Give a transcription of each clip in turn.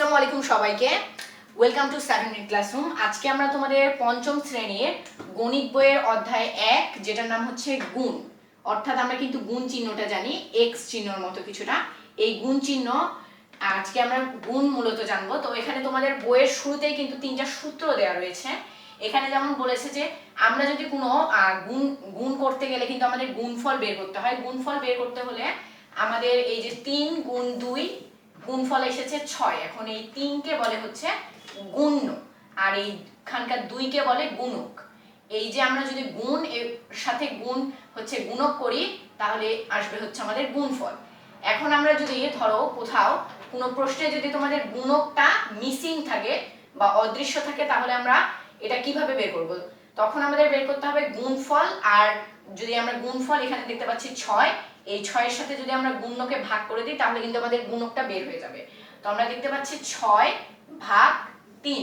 আসসালামু আলাইকুম সবাইকে। ওয়েলকাম টু মিনিট ক্লাসরুম আজকে আমরা তোমাদের পঞ্চম শ্রেণির গণিত বইয়ের অধ্যায় এক, যেটার নাম হচ্ছে গুণ। অর্থাৎ আমরা কিন্তু গুণ চিহ্নটা জানি এক্স চিহ্নর মতো কিছুটা। এই গুণ চিহ্ন, আজকে আমরা গুণ মূলত জানব। তো এখানে তোমাদের বইয়ের শুরুতেই কিন্তু তিনটা সূত্র দেওয়া রয়েছে। এখানে যেমন বলেছে যে, আমরা যদি কোনো গুণ গুণ করতে গেলে কিন্তু আমাদের গুণফল বের করতে হয়। গুণফল বের করতে হলে আমাদের এই যে তিন গুণ দুই গুণফল এসেছে ছয়। এখন এই তিনকে বলে হচ্ছে গুণ্য। আর এইখানকার দুইকে বলে গুণক। এই যে আমরা যদি গুণ, এর সাথে গুণ হচ্ছে গুণক করি, তাহলে আসবে হচ্ছে আমাদের গুণফল। এখন আমরা যদি ধরো কোথাও কোনো প্রশ্নে যদি তোমাদের গুণকটা মিসিং থাকে বা অদৃশ্য থাকে, তাহলে আমরা এটা কীভাবে বের করব? তখন আমাদের বের করতে হবে গুণফল, আর যদি আমরা গুণফল এখানে দেখতে পাচ্ছি ছয় এই ছয়ের সাথে যদি আমরা গুণকে ভাগ করে দিই, তাহলে কিন্তু আমাদের গুণকটা বের হয়ে যাবে। তো আমরা দেখতে পাচ্ছি ছয় ভাগ তিন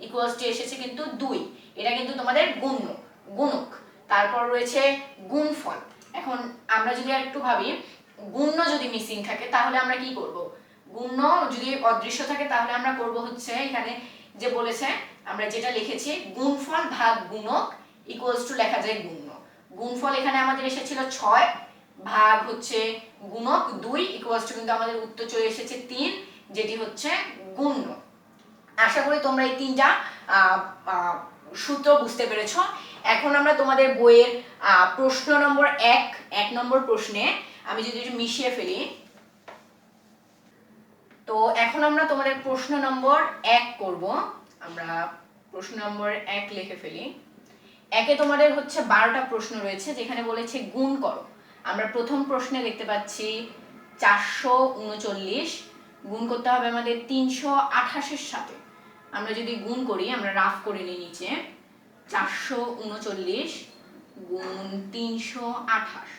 ইকুয়ালস টু এসেছে কিন্তু দুই। এটা কিন্তু তোমাদের গুণ্য গুণক। তারপর রয়েছে গুণফল। এখন আমরা যদি আর একটু ভাবি, গুণ্য যদি মিসিং থাকে, তাহলে আমরা কি করব? গুণ্য যদি অদৃশ্য থাকে, তাহলে আমরা করব হচ্ছে এখানে যে বলেছে, আমরা যেটা লিখেছি, গুণফল ভাগ গুণক ইকুয়ালস টু লেখা যায় গুণ্য। গুণফল এখানে আমাদের এসেছিল ছয় ভাগ হচ্ছে গুণক দুই ইকুয়ালস টু কিন্তু আমাদের উত্তর চলে এসেছে তিন, যেটি হচ্ছে গুণ্য। আশা করি তোমরা এই তিনটা সূত্র বুঝতে পেরেছ। এখন আমরা তোমাদের বইয়ের প্রশ্ন নম্বর এক এক নম্বর প্রশ্নে আমি যদি একটু মিশিয়ে ফেলি। তো এখন আমরা তোমাদের প্রশ্ন নম্বর এক করব। আমরা প্রশ্ন নম্বর এক লিখে ফেলি। একে তোমাদের হচ্ছে বারোটা প্রশ্ন রয়েছে, যেখানে বলেছে গুণ করো। আমরা প্রথম প্রশ্নে দেখতে পাচ্ছি চারশো উনচল্লিশ, গুণ করতে হবে আমাদের তিনশো আঠাশের সাথে। আমরা যদি গুণ করি, আমরা রাফ করে নিই নিচে, চারশো উনচল্লিশ গুণ তিনশো আঠাশ।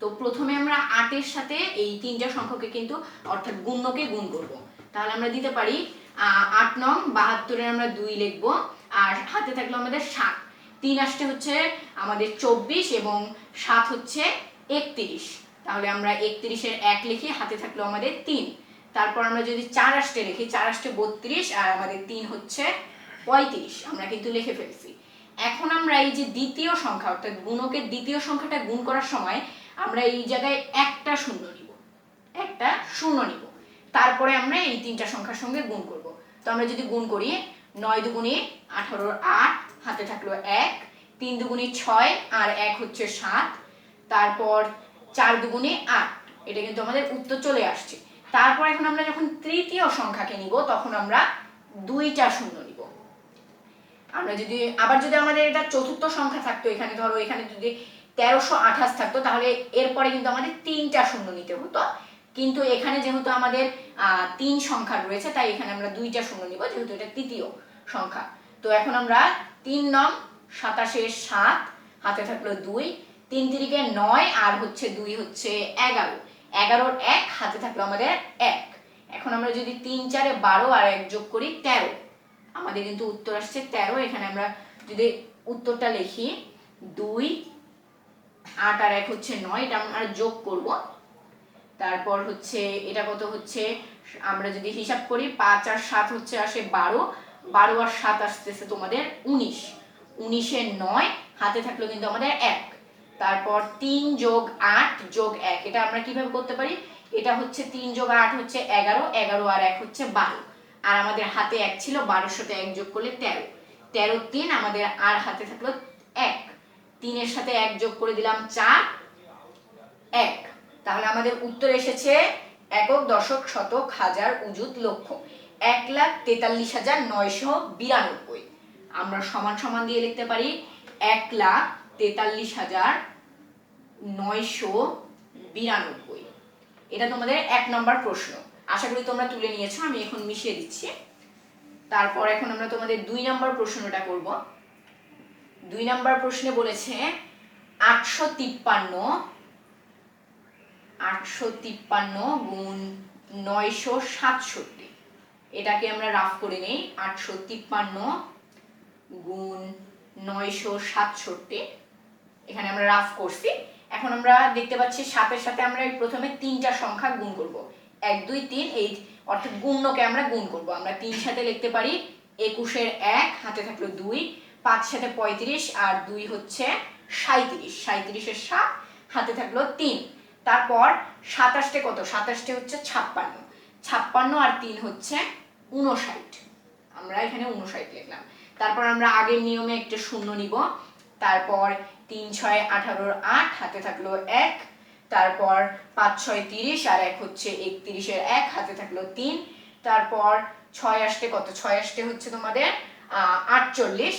তো প্রথমে আমরা আটের সাথে এই তিনটা সংখ্যাকে কিন্তু, অর্থাৎ গুণ্যকে গুণ করব। তাহলে আমরা দিতে পারি আট নং বাহাত্তরের আমরা দুই লিখব, আর হাতে থাকল আমাদের সাত। তিন আসতে হচ্ছে আমাদের চব্বিশ এবং সাত হচ্ছে একত্রিশ। তাহলে আমরা একত্রিশের এক লিখি হাতে থাকল আমাদের তিন। তারপর আমরা যদি চার আসতে লিখি, চার আসতে বত্রিশ আর আমাদের তিন হচ্ছে পঁয়ত্রিশ। আমরা কিন্তু লিখে ফেলছি। এখন আমরা এই যে দ্বিতীয় সংখ্যা, অর্থাৎ গুণকের দ্বিতীয় সংখ্যাটা গুণ করার সময় আমরা এই জায়গায় একটা শূন্য নিব। একটা শূন্য নিব। তারপরে আমরা এই তিনটা সংখ্যার সঙ্গে গুণ করব। তো আমরা যদি গুণ করি, নয় দুগুণে আঠারোর আট, হাতে থাকল এক, তিন দুগুণে ছয় আর এক হচ্ছে সাত তারপর চার দুগুণে আট। এটা কিন্তু আমাদের উত্তর চলে আসছে। তারপর এখন আমরা যখন তৃতীয় সংখ্যাকে নিব, তখন আমরা দুইটা শূন্য নিব। আমরা যদি, আবার যদি আমাদের এটা চতুর্থ সংখ্যা থাকতো, এখানে ধরো, এখানে যদি তেরোশো আঠাশ থাকতো, তাহলে এরপরে কিন্তু আমাদের তিনটা শূন্য নিতে হতো। কিন্তু এখানে যেহেতু আমাদের তিন সংখ্যা রয়েছে, তাই এখানে আমরা দুইটা শূন্য নিব, যেহেতু এটা তৃতীয় সংখ্যা। তো এখন আমরা তিন নং সাতাশের সাত, হাতে থাকল দুই তিন তিরিকে নয় আর হচ্ছে দুই হচ্ছে এগারো। এগারোর এক হাতে থাকল আমাদের এক। এখন আমরা যদি তিন চারে বারো আর এক যোগ করি তেরো। আমাদের কিন্তু উত্তর আসছে তেরো। এখানে আমরা যদি উত্তরটা লিখি, দুই, আট আর এক হচ্ছে নয়, এটা আমরা যোগ করব। তারপর হচ্ছে এটা কত হচ্ছে? আমরা যদি হিসাব করি, পাঁচ আর সাত হচ্ছে আসে বারো। বারো আর সাত আসতেছে তোমাদের উনিশ। উনিশে নয়, হাতে থাকল কিন্তু আমাদের এক। তারপর তিন যোগ আট যোগ এক, এটা আমরা কীভাবে করতে পারি? এটা হচ্ছে তিন যোগ আট হচ্ছে এগারো এগারো আর এক হচ্ছে বারো। আর আমাদের হাতে এক ছিল সাথে এক যোগ করলে তেরো। তেরো তিন আমাদের আর হাতে থাকল এক। তিনের সাথে এক যোগ করে দিলাম চার, এক। তাহলে আমাদের উত্তর এসেছে একক, দশক, শতক, হাজার, উজুত, লক্ষ। এক লাখ তেতাল্লিশ হাজার নয়শো বিরানব্বই। আমরা সমান সমান দিয়ে লিখতে পারি এক লাখ তেতাল্লিশ হাজার নয়শো বিরানব্বই। এটা তোমাদের এক নম্বর প্রশ্ন। আশা করি তোমরা তুলে নিয়েছো, আমি এখন মিশিয়ে দিচ্ছি। তারপর এখন আমরা তোমাদের দুই নম্বর প্রশ্নটা করব। দুই নম্বর প্রশ্নে বলেছে, আটশো তিপ্পান্ন আটশো তিপ্পান্ন গুণ নয়শো সাতষট্টি। এটাকে আমরা রাফ করে নেই, আটশো তিপ্পান্ন গুণ নয়শো সাতষট্টি। এখানে আমরা রাফ করছি। এখন আমরা দেখতে পাচ্ছি সাতের সাথে আমরা প্রথমে তিনটা সংখ্যা গুণ করব। এক, দুই, তিন, এই অর্থাৎ গুণ্যকে আমরা গুণ করব। আমরা তিন সাথে লিখতে পারি একুশের এক, হাতে থাকল দুই, পাঁচ সাথে পঁয়ত্রিশ, আর দুই হচ্ছে সাঁত্রিশ সাঁত্রিশের সাত, হাতে থাকল তিন। তারপর সাতাশটে কত? সাতাশটে হচ্ছে ছাপ্পান্ন। ছাপ্পান্ন আর তিন হচ্ছে উনষাট আমরা এখানে উনষাট লিখলাম। তারপর আমরা আগের নিয়মে একটা শূন্য নিব। তারপর তিন ছয় আঠারোর আট, হাতে থাকল এক, তারপর পাঁচ ছয় তিরিশ আর এক হচ্ছে একত্রিশের এক, হাতে থাকল তিন, তারপর ছয় আসতে কত? ছয় আসতে হচ্ছে তোমাদের আটচল্লিশ।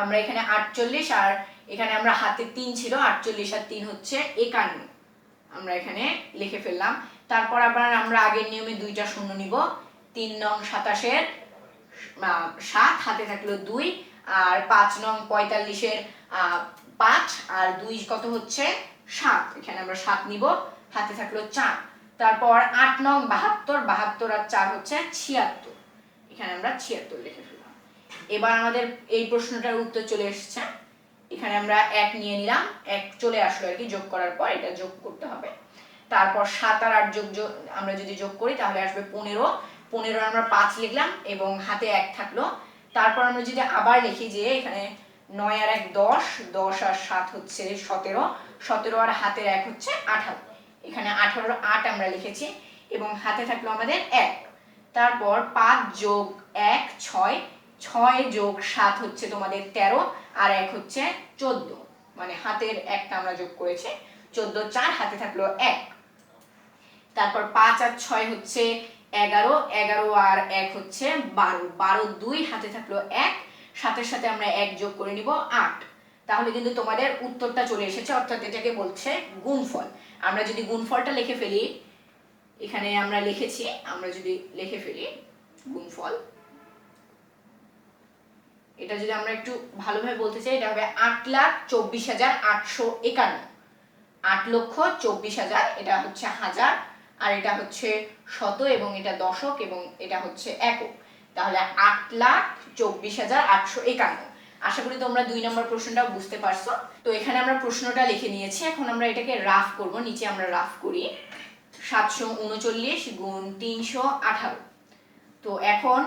আমরা এখানে আটচল্লিশ আর এখানে আমরা হাতে তিন ছিল, আটচল্লিশ আর তিন হচ্ছে একান্ন। আমরা এখানে লিখে ফেললাম। তারপর আবার আমরা আগের নিয়মে দুইটা শূন্য নিব। তিন নং সাতাশের সাত, হাতে থাকল দুই, আর পাঁচ নং পঁয়তাল্লিশের পাঁচ আর দুই কত হচ্ছে? সাত। এখানে আমরা সাত নিব। হাতে থাকল চার। তারপর আট নং বাহাত্তর বাহাত্তর আর চার হচ্ছে ছিয়াত্তর। এখানে আমরা ছিয়াত্তর লিখে ফেললাম। এবার আমাদের এই প্রশ্নটার উত্তর চলে এসেছে। এখানে আমরা এক নিয়ে নিলাম। এক চলে আসলো আর কি যোগ করার পর, এটা যোগ করতে হবে। তারপর সাত আর আট যোগ আমরা যদি যোগ করি, তাহলে আসবে পনেরো। পনেরো আমরা পাঁচ লিখলাম এবং হাতে এক থাকল। তারপর আমরা যদি আবার লিখি যে এখানে নয় আর এক দশ দশ আর সাত হচ্ছে সতেরো সতেরো আর হাতের এক হচ্ছে আঠারো। এখানে আঠারোর আট আমরা লিখেছি এবং হাতে থাকল আমাদের এক। তারপর পাঁচ যোগ এক, ছয় ছয় যোগ সাত হচ্ছে তোমাদের তেরো আর এক হচ্ছে চোদ্দ। মানে হাতের একটা আমরা যোগ করেছি, চোদ্দ চার হাতে থাকল এক। তারপর পাঁচ আর ছয় হচ্ছে এগারো এগারো আর এক হচ্ছে বারো। বারো দুই হাতে থাকল এক সাথে সাথে আমরা এক যোগ করে নিব আট। তাহলে কিন্তু তোমাদের উত্তরটা চলে এসেছে, অর্থাৎ এটাকে বলছে গুণফল। আমরা যদি গুণফলটা লিখে ফেলি, এখানে আমরা লিখেছি, আমরা যদি লিখে ফেলি গুণফল, এটা যদি আমরা একটু ভালোভাবে বলতে চাই, এটা হবে আট লাখ চব্বিশ হাজার আটশো একান্ন। আট লক্ষ চব্বিশ হাজার, এটা হচ্ছে হাজার, আর এটা হচ্ছে শত এবং এটা দশক এবং এটা হচ্ছে একক। তাহলে আট লাখ চব্বিশ হাজার আটশো একান্ন। আশা করি তোমরা দুই নম্বর প্রশ্নটাও বুঝতে পারছ। তো এখানে আমরা প্রশ্নটা লিখে নিয়েছি। এখন আমরা এটাকে রাফ করব। নিচে আমরা রাফ করি। সাতশো উনচল্লিশ গুণ তিনশো আঠারো। তো এখন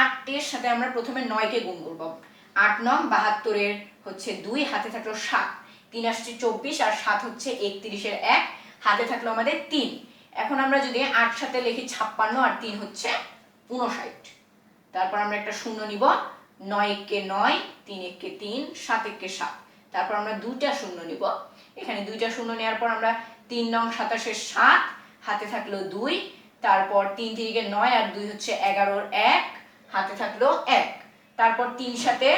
আটের সাথে আমরা প্রথমে নয়কে গুণ করব। আট নং বাহাত্তরের হচ্ছে দুই, হাতে থাকল সাত। তিন আসছে চব্বিশ আর সাত হচ্ছে একত্রিশের এক। হাতে থাকল আমাদের তিন। এখন আমরা যদি আট সাথে লিখি ছাপ্পান্ন আর তিন হচ্ছে উনষাট তারপর আমরা একটা শূন্য নিব। নয় একে নয়, তিন একে তিন, সাত একে সাত। তারপর আমরা দুইটা শূন্য নিব। এখানে দুইটা শূন্য নেওয়ার পর আমরা তিন নং সাতাশের সাত, হাতে থাকল দুই, তারপর তিন তিরিকে নয় আর দুই হচ্ছে এগারোর এক, হাতে থাকল এক। তারপর তিন সাথে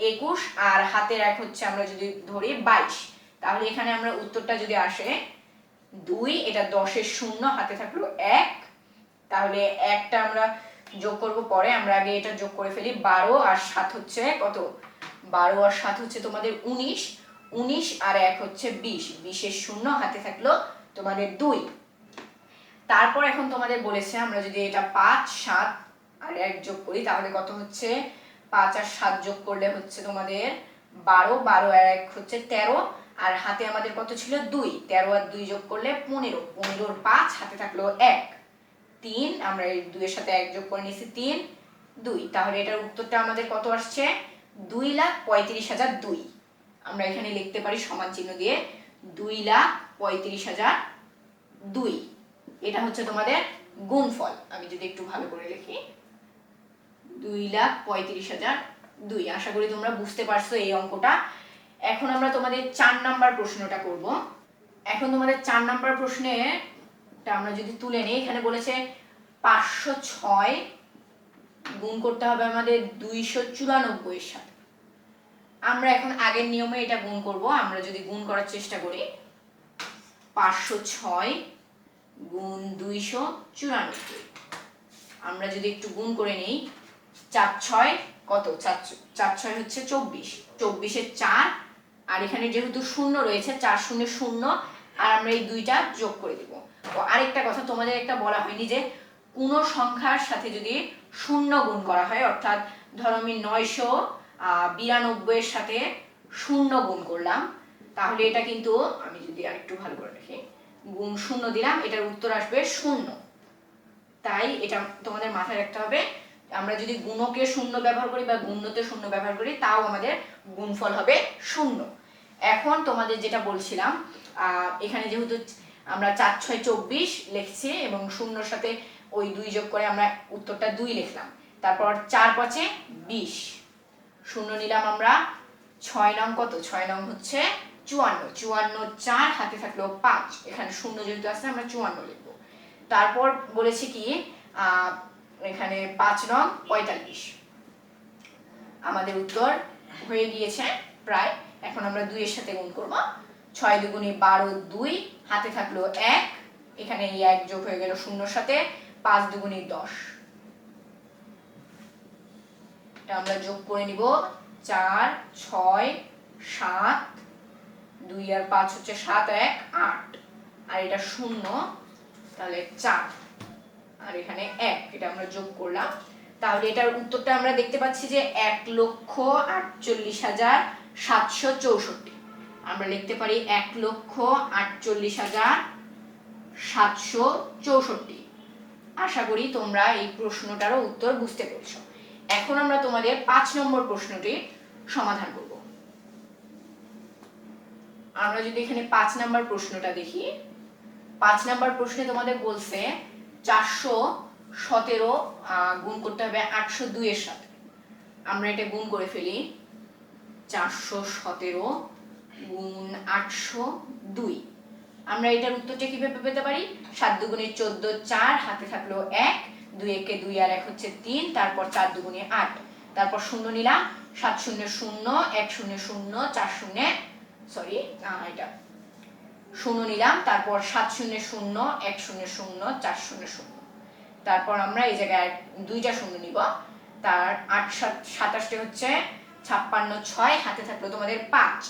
একুশ আর হাতের এক হচ্ছে আমরা যদি ধরি বাইশ। তাহলে এখানে আমরা উত্তরটা যদি আসে, দুই, এটা দশের শূন্য, হাতে থাকল এক। তাহলে একটা আমরা যোগ করব পরে, আমরা আগে এটা যোগ করে ফেলি, বারো আর সাত হচ্ছে কত? বারো আর সাত হচ্ছে তোমাদের উনিশ উনিশ আর এক হচ্ছে বিশ। বিশের শূন্য হাতে থাকল তোমাদের দুই। তারপর এখন তোমাদের বলেছে, আমরা যদি এটা পাঁচ, সাত আর এক যোগ করি, তাহলে কত হচ্ছে? পাঁচ আর সাত যোগ করলে হচ্ছে তোমাদের বারো বারো আর এক হচ্ছে তেরো, আর হাতে আমাদের কত ছিল? দুই। তেরো আর দুই যোগ করলে পনেরো। পনেরোর পাঁচ হাতে থাকল এক। তিন, আমরা এই দুইয়ের সাথে এক যোগ করে নিয়েছি তিন, দুই। তাহলে এটার উত্তরটা আমাদের কত আসছে? দুই লাখ পঁয়ত্রিশ হাজার দুই। আমরা এখানে লিখতে পারি সমান চিহ্ন দিয়ে দুই লাখ পঁয়ত্রিশ হাজার দুই। এটা হচ্ছে তোমাদের গুণফল। আমি যদি একটু ভালো করে লিখি। দুই লাখ পঁয়ত্রিশ হাজার দুই। আশা করি তোমরা বুঝতে পারছ এই অঙ্কটা। এখন আমরা তোমাদের চার নাম্বার প্রশ্নটা করব। এখন তোমাদের চার নাম্বার প্রশ্নে আমরা যদি তুলে নিই, এখানে বলেছে পাঁচশো ছয় গুণ করতে হবে আমাদের দুইশো চুরানব্বইয়ের সাথে। আমরা এখন আগের নিয়মে এটা গুণ করব, আমরা যদি গুণ করার চেষ্টা করি, পাঁচশো ছয় গুণ দুইশো চুরানব্বই। আমরা যদি একটু গুণ করে নিই, চার ছয় কত? চার চার ছয় হচ্ছে চব্বিশ। চব্বিশের চার, আর এখানে যেহেতু শূন্য রয়েছে, চার শূন্য শূন্য, আর আমরা এই দুইটা যোগ করে দিব। আরেকটা কথা তোমাদের একটা বলা হয়নি যে কোনো সংখ্যার সাথে যদি শূন্য গুণ করা হয়, অর্থাৎ ধরো আমি নয়শো বিরানব্বইয়ের সাথে শূন্য গুণ করলাম, তাহলে এটা কিন্তু আমি যদি আরেকটু ভালো করে রাখি গুণ শূন্য দিলাম, এটার উত্তর আসবে শূন্য। তাই এটা তোমাদের মাথায় রাখতে হবে, আমরা যদি গুণকে শূন্য ব্যবহার করি বা গুণ্যতে শূন্য ব্যবহার করি, তাও আমাদের গুণফল হবে শূন্য। এখন তোমাদের যেটা বলছিলাম এখানে যেহেতু আমরা চার, ছয়, চব্বিশ লিখছি এবং শূন্যর সাথে ওই দুই যোগ করে আমরা উত্তরটা দুই লিখলাম। তারপর চার পাঁচে বিশ। শূন্য নিলাম আমরা। ছয় নং কত? ছয় নং হচ্ছে চুয়ান্ন। চুয়ান্ন, চার, হাতে থাকল পাঁচ। এখানে শূন্য যেহেতু আছে, আমরা চুয়ান্ন লিখব। তারপর বলেছি কি এখানে পাঁচ নং পঁয়তাল্লিশ। আমাদের উত্তর হয়ে গিয়েছে প্রায়। এখন আমরা দুইয়ের সাথে গুণ করব। ছয় দুগুণে বারো দুই, হাতে থাকল এক, এখানে এই এক যোগ হয়ে গেল শূন্যর সাথে, পাঁচ দুগুণে দশ। এটা আমরা যোগ করে নিব, চার, ছয়, সাত, দুই আর পাঁচ হচ্ছে সাত, এক, আট। আর এটা শূন্য, তাহলে চার। আর এখানে এক, এটা আমরা যোগ করলাম। তাহলে এটার উত্তরটা আমরা দেখতে পাচ্ছি যে এক লক্ষ আটচল্লিশ হাজার সাতশো চৌষট্টি। আমরা লিখতে পারি এক লক্ষ আটচল্লিশ হাজার সাতশো চৌষট্টি। আশা করি তোমরা এই প্রশ্নটারও উত্তর বুঝতে পেরেছ। এখন আমরা তোমাদের পাঁচ নম্বর প্রশ্নটির সমাধান করব। আমরা যদি এখানে পাঁচ নম্বর প্রশ্নটা দেখি, পাঁচ নাম্বার প্রশ্নে তোমাদের বলছে চারশো সতেরো গুণ করতে হবে আটশো দুইয়ের সাথে। আমরা এটা গুণ করে ফেলি, চারশো সতেরো গুণ আটশো দুই। আমরা এটার উত্তরটা কীভাবে পেতে পারি? সাত দুগুণে চোদ্দ চার, হাতে থাকল এক, দুই একে দুই আর এক হচ্ছে তিন, তারপর চার দুগুণে আট। তারপর শূন্য নিলাম, সাত শূন্য শূন্য, এক শূন্য শূন্য, চার শূন্য সরি এটা। শূন্য নিলাম, তারপর সাত শূন্য শূন্য, এক শূন্য শূন্য, চার শূন্য শূন্য। তারপর আমরা এই জায়গায় দুইটা শূন্য নিব। তার আট সাত, সাতাশটি হচ্ছে ছাপ্পান্ন ছয়, হাতে থাকল তোমাদের পাঁচ।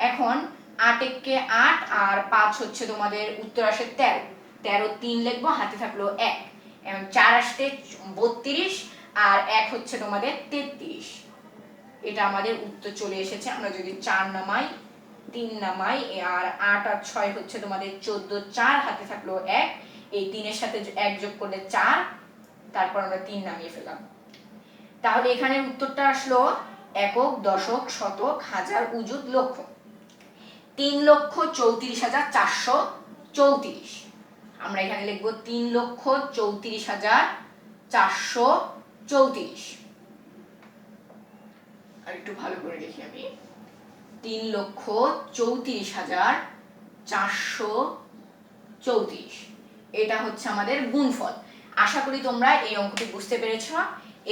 এখন আট এককে আট আর পাঁচ হচ্ছে তোমাদের উত্তর আসে তেরো। তেরো তিন লিখব, হাতে থাকল এক। এবং চার আসতে বত্রিশ আর এক হচ্ছে তোমাদের তেত্রিশ। এটা আমাদের উত্তর চলে এসেছে, আমরা যদি চার নামাই, তিন নামাই, আর আট আর ছয় হচ্ছে তোমাদের চোদ্দ, চার, হাতে থাকল এক। এই তিনের সাথে এক যোগ করলে চার, তারপর আমরা তিন নামিয়ে ফেলাম তাহলে এখানে উত্তরটা আসলো একক, দশক, শতক, হাজার উজুত লক্ষ। তিন লক্ষ চৌত্রিশ হাজার চারশো চৌত্রিশ। আমরা এখানে লিখব তিন লক্ষ চৌত্রিশ হাজার চারশো চৌত্রিশ। আর একটু ভালো করে দেখি আমি। তিন লক্ষ চৌত্রিশ হাজার চারশো চৌত্রিশ। এটা হচ্ছে আমাদের গুণফল। আশা করি তোমরা এই অঙ্কটি বুঝতে পেরেছ।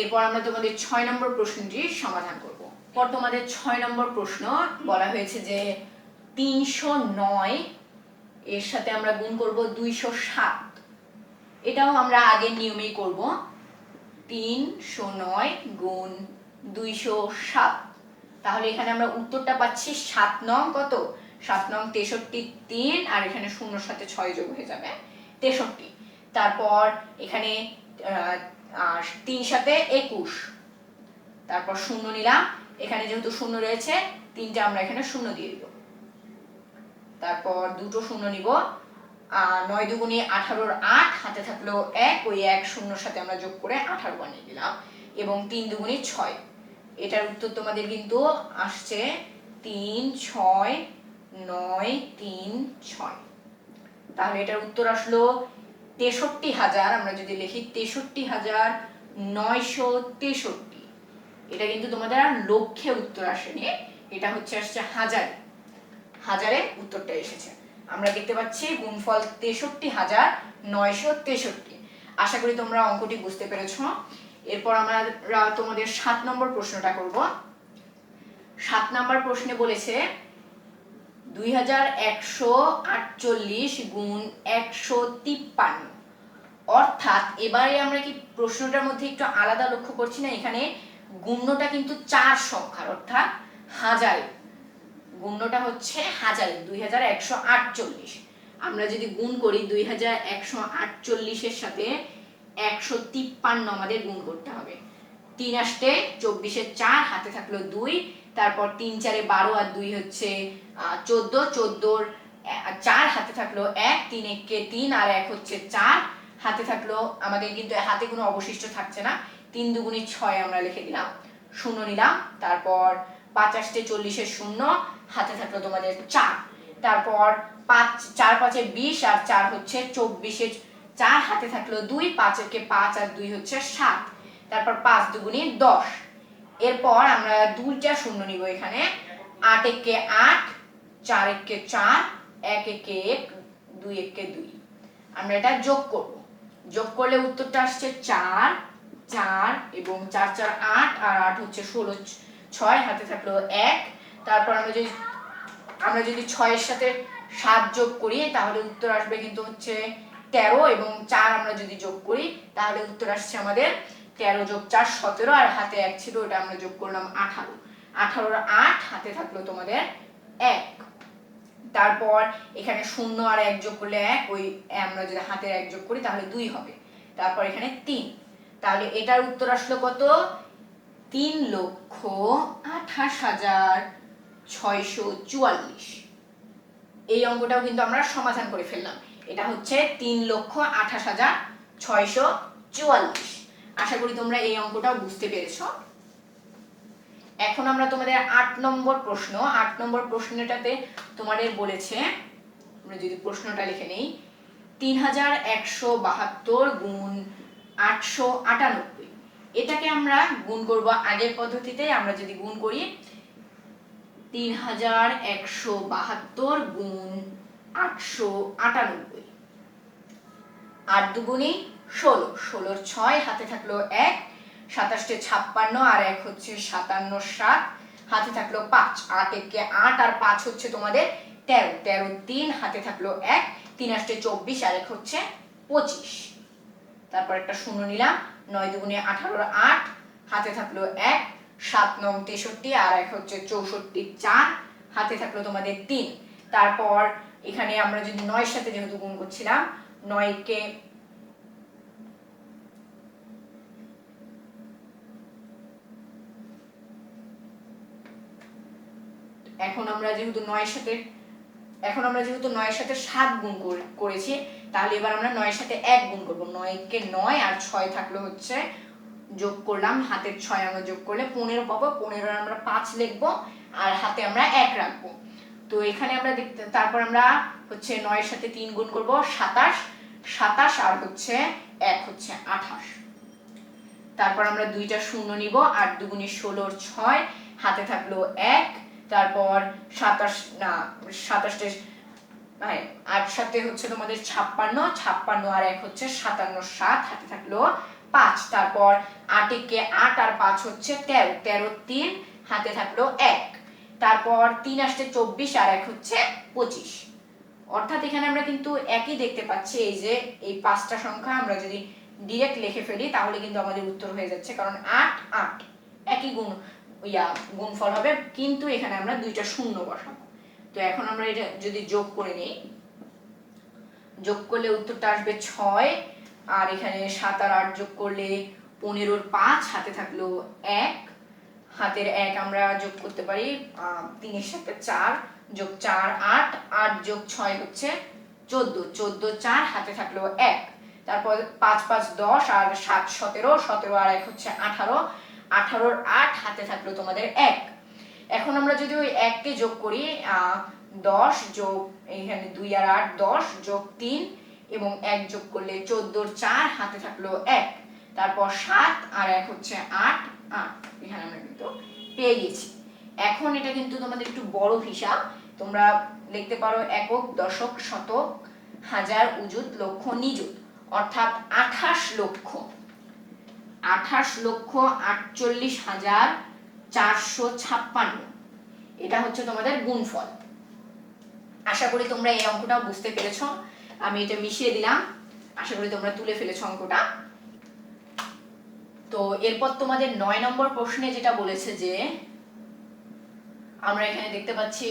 এরপর আমরা তোমাদের ছয় নম্বর প্রশ্নটির সমাধান করব। পর তোমাদের ছয় নম্বর প্রশ্ন বলা হয়েছে যে তিনশো নয়, এর সাথে আমরা গুণ করব দুইশো সাত। এটাও আমরা আগের নিয়মেই করব। তিনশো নয় গুণ দুইশো সাত। তাহলে এখানে আমরা উত্তরটা পাচ্ছি সাত নং কত? সাত নং তেষট্টি তিন, আর এখানে শূন্যর সাথে ছয় যোগ হয়ে যাবে তেষট্টি। তারপর এখানে তিন সাথে একুশ। তারপর শূন্য নিলাম। এখানে যেহেতু শূন্য রয়েছে, তিনটা আমরা এখানে শূন্য দিয়ে দিব। তারপর দুটো শূন্য নিব। নয় দুগুণে আঠারোর আট, হাতে থাকল এক, ওই এক শূন্যর সাথে আমরা যোগ করে আঠারো বানিয়ে দিলাম। এবং তিন দুগুণে ছয়। এটার উত্তর তোমাদের কিন্তু আসছে তিন, ছয়, নয়, তিন, ছয়। তাহলে এটার উত্তর আসলো তেষট্টি হাজার। আমরা যদি লিখি তেষট্টি হাজার নয়শো তেষট্টি। এটা কিন্তু তোমাদের আর লক্ষ্যে উত্তর আসেনি। এটা হচ্ছে আসছে হাজারে। হাজারে উত্তরটা এসেছে। আমরা দেখতে পাচ্ছি গুণফল তেষট্টি হাজার নয়শো তেষট্টি। আশা করি তোমরা অঙ্কটি বুঝতে পেরেছ। এরপর আমরা তোমাদের সাত নম্বর প্রশ্নটা করব। সাত নম্বর প্রশ্নে বলেছে, দুই হাজার একশো আটচল্লিশ গুণ একশো তিপ্পান্ন। অর্থাৎ এবারে আমরা কি প্রশ্নটার মধ্যে একটু আলাদা লক্ষ্য করছি না? এখানে গুণ্যটা কিন্তু চার সংখ্যার, অর্থাৎ হাজারে গুণ্যটা হচ্ছে হাজারে, দুই হাজার একশো আটচল্লিশ। আমরা যদি গুণ করি দুই হাজার একশো আটচল্লিশের সাথে একশো তিপ্পান্ন আমাদের গুণ করতে হবে। তিন আসতে চব্বিশের চার, হাতে থাকল দুই, তারপর তিন চারে বারো আর দুই হচ্ছে চোদ্দ, চোদ্দোর চার, হাতে থাকল এক, তিন একে তিন আর এক হচ্ছে চার, হাতে থাকল, আমাদের কিন্তু হাতে কোনো অবশিষ্ট থাকছে না, তিন দুগুণি ছয় আমরা লিখে দিলাম। শূন্য নিলাম, তারপর পাঁচাশটে চল্লিশের শূন্য, হাতে থাকল তোমাদের চার। তারপর পাঁচ, চার পাঁচে বিশ আর চার হচ্ছে চব্বিশের চার, হাতে থাকল দুই, পাঁচেরকে পাঁচ আর দুই হচ্ছে সাত। তারপর পাঁচ দুগুণি দশ। এরপর আমরা দুইটা শূন্য নিব এখানে। আট একে আট চার একে চার এক একে এক দুই একে দুই। আমরা এটা যোগ করব। যোগ করলে উত্তরটা আসছে চার চার এবং চার চার আট, আর আট হচ্ছে ষোলো ছয় হাতে থাকল এক, তারপর আমরা যদি আমরা যদি ছয়ের সাথে সাত যোগ করি, তাহলে উত্তর আসবে কিন্তু হচ্ছে তেরো এবং চার আমরা যদি যোগ করি, তাহলে উত্তর আসছে আমাদের তেরো যোগ চার সতেরো, আর হাতে এক ছিল ওটা আমরা যোগ করলাম আঠারো। আঠারোর আট হাতে থাকল তোমাদের এক। তারপর এখানে শূন্য আর এক যোগ করলে এক, ওই আমরা যদি হাতের এক যোগ করি, তাহলে দুই হবে। তারপর এখানে তিন। তাহলে এটার উত্তর আসলো কত? তিন লক্ষ আঠাশ হাজার ছয়শো চুয়াল্লিশ। এই অঙ্কটাও কিন্তু আমরা সমাধান করে ফেললাম। এটা হচ্ছে তিন লক্ষ আঠাশ হাজার ছয়শো চুয়াল্লিশ। আশা করি তোমরা এই অঙ্কটাও বুঝতে পেরেছ। এখন আমরা তোমাদের আট নম্বর প্রশ্ন। আট নম্বর প্রশ্নটাতে তোমাদের বলেছে, আমরা যদি প্রশ্নটা লিখে নেই, তিন হাজার একশো বাহাত্তর গুণ আটশো আটানব্বই এটাকে আমরা গুণ করব। আগের পদ্ধতিতে আমরা যদি গুণ করি তিন হাজার একশো বাহাত্তর গুণ আটশো আটানব্বই। আট দুগুণি ষোলো। ষোলোর ছয় হাতে থাকল এক, সাতাশটে ছাপ্পান্ন আর এক হচ্ছে সাতান্ন সাত, হাতে থাকল পাঁচ। আট একে আট আর পাঁচ হচ্ছে তোমাদের তেরো। তেরো তিন, হাতে থাকল এক, তিন আষ্টে চব্বিশ আর এক হচ্ছে পঁচিশ। তারপর একটা শূন্য নিলাম। নয় দুগুণে আঠারোর আট, হাতে থাকল এক, সাত নং তেষট্টি, আর এক হচ্ছে চৌষট্টি চার, হাতে থাকল তোমাদের তিন। তারপর এখানে আমরা যদি নয়ের সাথে যেহেতু গুণ করছিলাম, নয়কে এখন আমরা যেহেতু নয়ের সাথে, এখন আমরা যেহেতু নয়ের সাথে সাত গুণ করে- করেছি তাহলে এবার আমরা নয়ের সাথে এক গুণ করব। নয়কে নয় আর ছয় থাকল হচ্ছে যোগ করলাম, হাতের ছয় আমরা যোগ করলে পনেরো পাবো পনেরো আমরা পাঁচ লিখব আর হাতে আমরা এক রাখব। তো এখানে আমরা দেখতে, তারপর আমরা হচ্ছে নয়ের সাথে তিন গুণ করব, সাতাশ। সাতাশ আর হচ্ছে এক হচ্ছে আঠাশ। তারপর আমরা দুইটা শূন্য নিব আর দুগুণে ষোলোর ছয়, হাতে থাকল এক। তারপর সাতাশ, না, সাতাশটে আট সাথে হচ্ছে তোমাদের ছাপ্পান্ন ছাপ্পান্ন আর এক হচ্ছে সাতান্ন, সাত হাতে থাকল পাঁচ। তারপর আট একে আট আর পাঁচ হচ্ছে তেরো তেরো তিন হাতে থাকল এক। তারপর তিন আসতে চব্বিশ আর এক হচ্ছে পঁচিশ। অর্থাৎ এখানে আমরা কিন্তু একই দেখতে পাচ্ছি এই যে এই পাঁচটা সংখ্যা আমরা যদি ডিরেক্ট লিখে ফেলি, তাহলে কিন্তু আমাদের উত্তর হয়ে যাচ্ছে, কারণ আট আট, একই গুণ, ইয়া, গুণফল হবে। কিন্তু এখানে আমরা দুইটা শূন্য বসাবো। তো এখন আমরা এটা যদি যোগ করে নিই, যোগ করলে উত্তরটা আসবে ছয়, আর এখানে সাত আর আট যোগ করলে পনেরোর পাঁচ, হাতে থাকল এক, হাতের এক আমরা যোগ করতে পারি তিনের সাথে চার, যোগ চার আট আট যোগ ছয় হচ্ছে চোদ্দ চোদ্দ চার, হাতে থাকল এক, তারপর পাঁচ পাঁচ দশ, আর সাত সতেরো সতেরো আর এক হচ্ছে আঠারো, আঠারোর আট, হাতে থাকল তোমাদের এক। এখন আমরা যদি ওই এককে যোগ করি দশ যোগ এইখানে দুই আর আট, দশ যোগ তিন এবং এক যোগ করলে চোদ্দোর চার, হাতে থাকল এক। তারপর সাত আর এক হচ্ছে আট আট এখানে আমরা কিন্তু পেয়ে গেছি। এখন এটা কিন্তু তোমাদের একটু বড় হিসাব। তোমরা লিখতে পারো একক, দশক, শতক, হাজার, উজুত, লক্ষ, নিযুত। অর্থাৎ আঠাশ লক্ষ। আঠাশ লক্ষ আটচল্লিশ হাজার চারশো ছাপ্পান্ন। এটা হচ্ছে তোমাদের গুণফল। আশা করি তোমরা এই অঙ্কটাও বুঝতে পেরেছ। আমি এটা মিশিয়ে দিলাম। আশা করি তোমরা তুলে ফেলেছো অঙ্কটা। তো এরপর তোমাদের নয় নম্বর প্রশ্নে যেটা বলেছে যে, আমরা এখানে দেখতে পাচ্ছি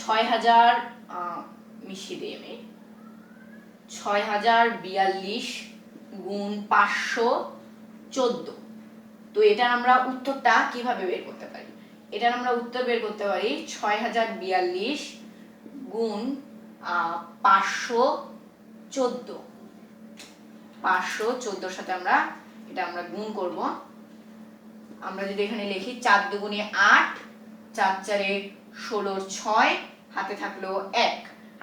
ছয় হাজার মিশিয়ে দিই আমি। ছয় হাজার বিয়াল্লিশ গুণ পাঁচশো চোদ্দ। তো এটার আমরা উত্তরটা কীভাবে বের করতে পারি? এটার আমরা উত্তর বের করতে পারি ছয় হাজার বিয়াল্লিশ গুণ পাঁচশো চোদ্দ। পাঁচশো চোদ্দোর সাথে আমরা এটা আমরা গুণ করব। আমরা যদি এখানে লিখি চার দুগুণে আট, চার চারে ষোলোর ছয়, হাতে থাকল এক।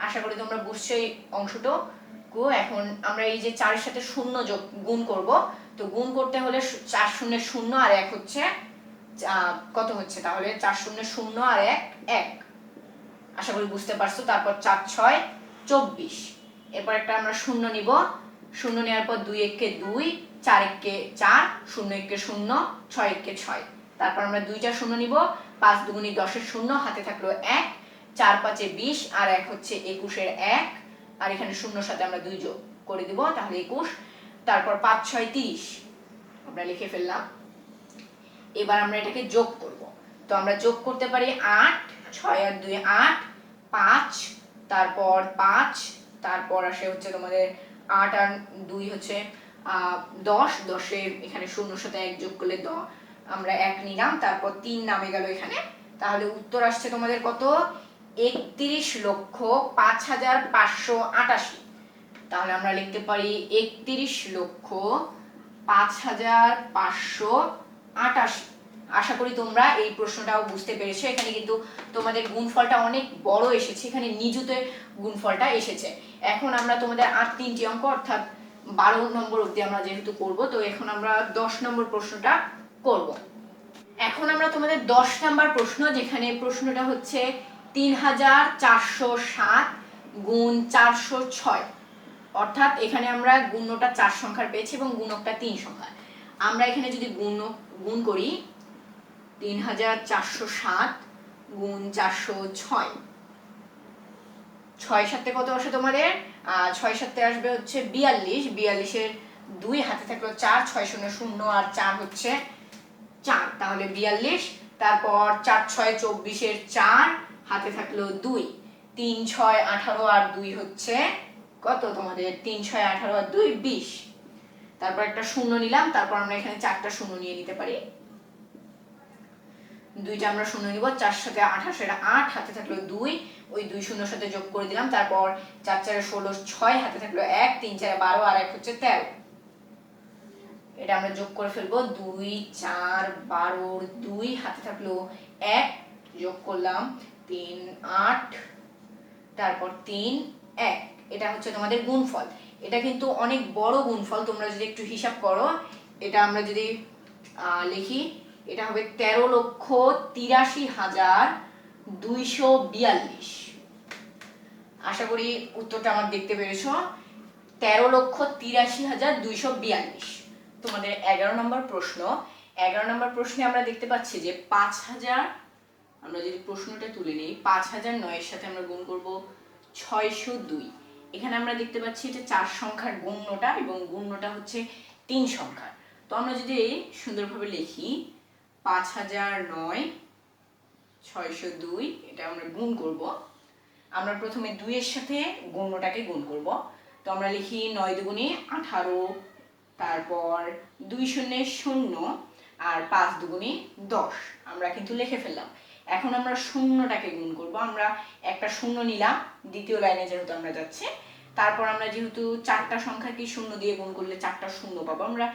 আশা করি তোমরা বুঝছ এই অংশটুকু। এখন আমরা এই যে চারের সাথে শূন্য যোগ, গুণ করব তো গুণ করতে হলে চার শূন্য শূন্য আর এক হচ্ছে কত হচ্ছে তাহলে? চার শূন্য শূন্য আর এক এক। আশা করি বুঝতে পারছ। তারপর চার, ছয়, চব্বিশ। এরপর একটা আমরা শূন্য নিব। শূন্য নেওয়ার পর দুই এককে দুই, চার এককে চার, শূন্য এককে শূন্য, ছয় এককে ছয়। তারপর আমরা দুইটা শূন্য নিব। পাঁচ দুগুণি দশের শূন্য, হাতে থাকল এক। চার পাঁচে বিশ, আর এক হচ্ছে একুশের এক। আর এখানে শূন্যর সাথে আমরা দুই যোগ করে দিব, তাহলে একুশ। তারপর পাঁচ, ছয়, তিরিশ। আমরা লিখে ফেললাম। এবার আমরা এটাকে যোগ করব। তো আমরা যোগ করতে পারি আট, ছয় আর দুই, আট, পাঁচ, তারপর পাঁচ, তারপর আসে হচ্ছে তোমাদের আট আর দুই হচ্ছে দশ। দশে এখানে শূন্যর সাথে এক যোগ করলে দ, আমরা এক নিলাম। তারপর তিন নামে গেল এখানে। তাহলে উত্তর আসছে তোমাদের কত? একত্রিশ লক্ষ পাঁচ হাজার পাঁচশো আটাশি। তাহলে আমরা লিখতে পারি একত্রিশ লক্ষ পাঁচ হাজার পাঁচশো আটাশি। আশা করি তোমরা এই প্রশ্নটাও বুঝতে পেরেছ। এখানে কিন্তু তোমাদের গুণফলটা অনেক বড় এসেছে। এখানে নিজুতে গুণফলটা এসেছে। এখন আমরা তোমাদের আর তিনটি অঙ্ক, অর্থাৎ বারো নম্বর অবধি আমরা যেহেতু করব, তো এখন আমরা দশ নম্বর প্রশ্নটা করব। এখন আমরা তোমাদের দশ নম্বর প্রশ্ন, যেখানে প্রশ্নটা হচ্ছে তিন হাজার চারশো সাত গুণ চারশো ছয়। অর্থাৎ এখানে আমরা গুণটা চার সংখ্যার পেয়েছি এবং গুণকটা তিন সংখ্যার। আমরা এখানে যদি গুণ গুণ করি, তিন হাজার চারশো সাত গুণ চারশো ছয়। ছয় সাথে কত আসে তোমাদের? ছয় সাথে আসবে হচ্ছে বিয়াল্লিশ। বিয়াল্লিশের দুই হাতে থাকল চার, ছয় শূন্য শূন্য আর চার হচ্ছে চার। তাহলে বিয়াল্লিশ। তারপর চার, ছয়, চব্বিশের চার হাতে থাকল দুই। তিন, ছয়, আঠারো আর দুই হচ্ছে কত তোমাদের? তিন, ছয়, আঠারো আর দুই, বিশ। তারপর একটা শূন্য নিলাম, তারপর আমরা এখানে চারটা শূন্য নিয়ে নিতে পারি। দুইটা আমরা শূন্য নিব, চার সাথে আঠাশের আট, হাতে থাকল দুই। ওই দুই শূন্যর সাথে যোগ করে দিলাম, তারপর চার, চারে ষোলো, ছয়, হাতে থাকল এক, তিন, চারে বারো, আর এক হচ্ছে তেরো। এটা আমরা যোগ করে ফেলব, দুই, চার, বারোর দুই, হাতে থাকল এক, যোগ করলাম তিন, আট, তারপর তিন, এক। এটা হচ্ছে তোমাদের গুণফল। এটা কিন্তু অনেক বড় গুণফল, তোমরা যদি একটু হিসাব করো, এটা আমরা যদি লিখি, এটা হবে তেরো লক্ষ তিরাশি হাজার দুইশো বিয়াল্লিশ। আশা করি উত্তরটা আমার দেখতে পেরেছ। তেরো লক্ষ তিরাশি হাজার দুইশো বিয়াল্লিশ। তোমাদের এগারো নম্বর প্রশ্ন। এগারো নম্বর প্রশ্নে আমরা দেখতে পাচ্ছি যে পাঁচ হাজার, আমরা যদি প্রশ্নটা তুলে নিই, পাঁচ হাজার নয়ের সাথে আমরা গুণ করব ছয়শো দুই। এখানে আমরা দেখতে পাচ্ছি এটা চার সংখ্যার গুণ্যটা এবং গুণ্যটা হচ্ছে তিন সংখ্যার। তো আমরা যদি সুন্দরভাবে লিখি, পাঁচ হাজার নয়, ছয়শো দুই, এটা আমরা গুণ করব। আমরা প্রথমে দুইয়ের সাথে গুণ্যটাকে গুণ করব। তো আমরা লিখি নয় দুগুণে আঠারো, তারপর দুই শূন্য শূন্য, আর পাঁচ দুগুণে দশ। আমরা কিন্তু লিখে ফেললাম। এখন আমরা শূন্যটাকে গুণ করব। আমরা একটা শূন্য নিলাম, দ্বিতীয় লাইনে যেহেতু আমরা যাচ্ছি, তারপর আমরা যেহেতু চারটা সংখ্যাকে শূন্য দিয়ে গুণ করলে চারটা শূন্য পাবো, আমরা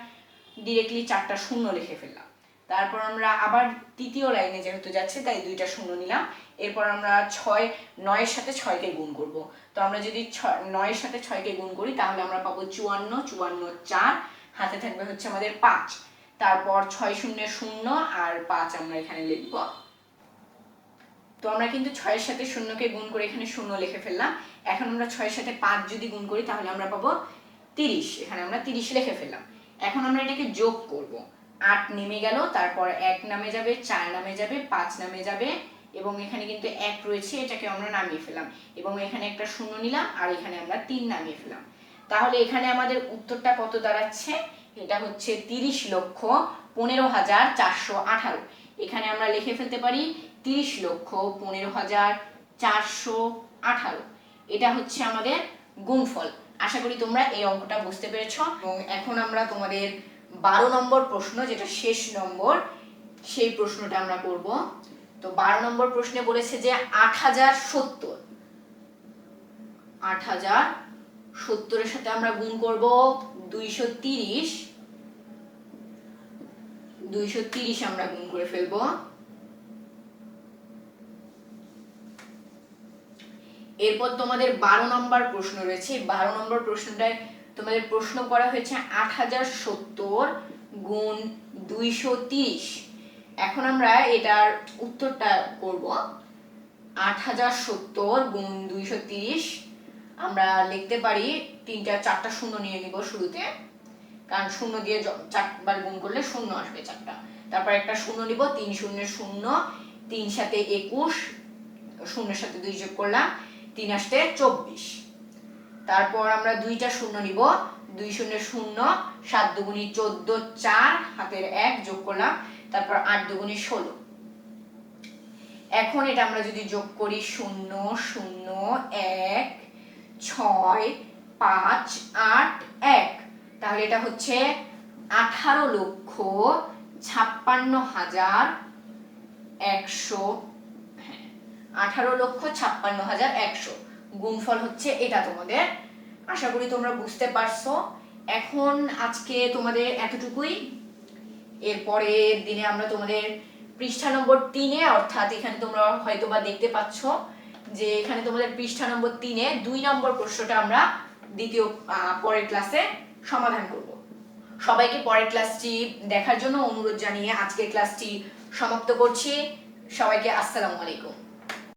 ডিরেক্টলি চারটা শূন্য লিখে ফেললাম। তারপর আমরা আবার তৃতীয় লাইনে যেহেতু যাচ্ছে, তাই দুইটা শূন্য নিলাম। এরপর আমরা ছয়, নয়ের সাথে ছয়কে গুণ করব। তো আমরা যদি ছয়, নয়ের সাথে ছয়কে গুণ করি, তাহলে আমরা পাবো চুয়ান্ন চুয়ান্ন চার, হাতে থাকবে হচ্ছে আমাদের পাঁচ। তারপর ছয় শূন্য শূন্য, আর পাঁচ আমরা এখানে লিখব। তো আমরা কিন্তু ছয়ের সাথে শূন্যকে গুণ করে এখানে শূন্য লিখে ফেললাম। এখন আমরা ছয়ের সাথে পাঁচ যদি গুণ করি, তাহলে আমরা পাবো তিরিশ। এখানে আমরা তিরিশ লিখে ফেললাম। এখন আমরা এটাকে যোগ করব। আট নেমে গেল, তারপর এক নামে যাবে, চার নামে যাবে, পাঁচ নামে যাবে, এবং এখানে কিন্তু এক রয়েছে, এটাকে আমরা নামিয়ে ফেলাম এবং এখানে একটা শূন্য নিলাম, আর এখানে আমরা তিন নামিয়ে ফেলাম তাহলে এখানে আমাদের উত্তরটা কত দাঁড়াচ্ছে? এটা হচ্ছে তিরিশ লক্ষ পনেরো হাজার চারশো আঠারো। এখানে আমরা লিখে ফেলতে পারি তিরিশ লক্ষ পনেরো হাজার চারশো আঠারো। এটা হচ্ছে আমাদের গুণফল। আশা করি তোমরা এই অঙ্কটা বুঝতে পেরেছ। এবং এখন আমরা তোমাদের বারো নম্বর প্রশ্ন, যেটা শেষ নম্বর, সেই প্রশ্নটা আমরা করব। তো বারো নম্বর প্রশ্নে বলেছে যে আট হাজার সত্তর। আট হাজার সত্তরের সাথে আমরা গুণ করব দুইশো তিরিশ। দুইশো তিরিশ আমরা গুণ করে ফেলব। এরপর তোমাদের বারো নম্বর প্রশ্ন রয়েছে। বারো নম্বর প্রশ্নটায় তোমাদের প্রশ্ন করা হয়েছে আট হাজার সত্তর গুণ দুইশো তিরিশ। এখন আমরা এটার উত্তরটা করব। আট হাজার সত্তর গুণ দুইশো তিরিশ আমরা লিখতে পারি তিনটা, চারটা শূন্য নিয়ে নিব শুরুতে। কারণ শূন্য দিয়ে চারবার গুণ করলে শূন্য আসবে চারটা। তারপর একটা শূন্য নিব, তিন শূন্যের শূন্য, তিন সাথে একুশ, শূন্যের সাথে দুই যোগ করলাম তিন আসতে চব্বিশ। তারপর আমরা দুইটা শূন্য নিব। দুই শূন্য শূন্য, সাত দুগুণি চোদ্দ, চার, হাতের এক, যোগ করলাম। তারপর আট দুগুণি ষোলো। এখন এটা আমরা যদি যোগ করি, শূন্য শূন্য, এক, ছয়, পাঁচ, আট, এক, তাহলে এটা হচ্ছে আঠারো লক্ষ ছাপ্পান্ন হাজার একশো আঠারো লক্ষ ছাপ্পান্ন হাজার একশো। গুণফল হচ্ছে এটা তোমাদের। আশা করি তোমরা বুঝতে পারছ। এখন আজকে তোমাদের এতটুকুই। এরপরের দিনে আমরা তোমাদের পৃষ্ঠা নম্বর তিনে, অর্থাৎ এখানে তোমরা হয়তো বা দেখতে পাচ্ছ যে এখানে তোমাদের পৃষ্ঠা নম্বর তিনে দুই নম্বর প্রশ্নটা আমরা দ্বিতীয় পরের ক্লাসে সমাধান করব। সবাইকে পরের ক্লাসটি দেখার জন্য অনুরোধ জানিয়ে আজকের ক্লাসটি সমাপ্ত করছি। সবাইকে আসসালামু আলাইকুম।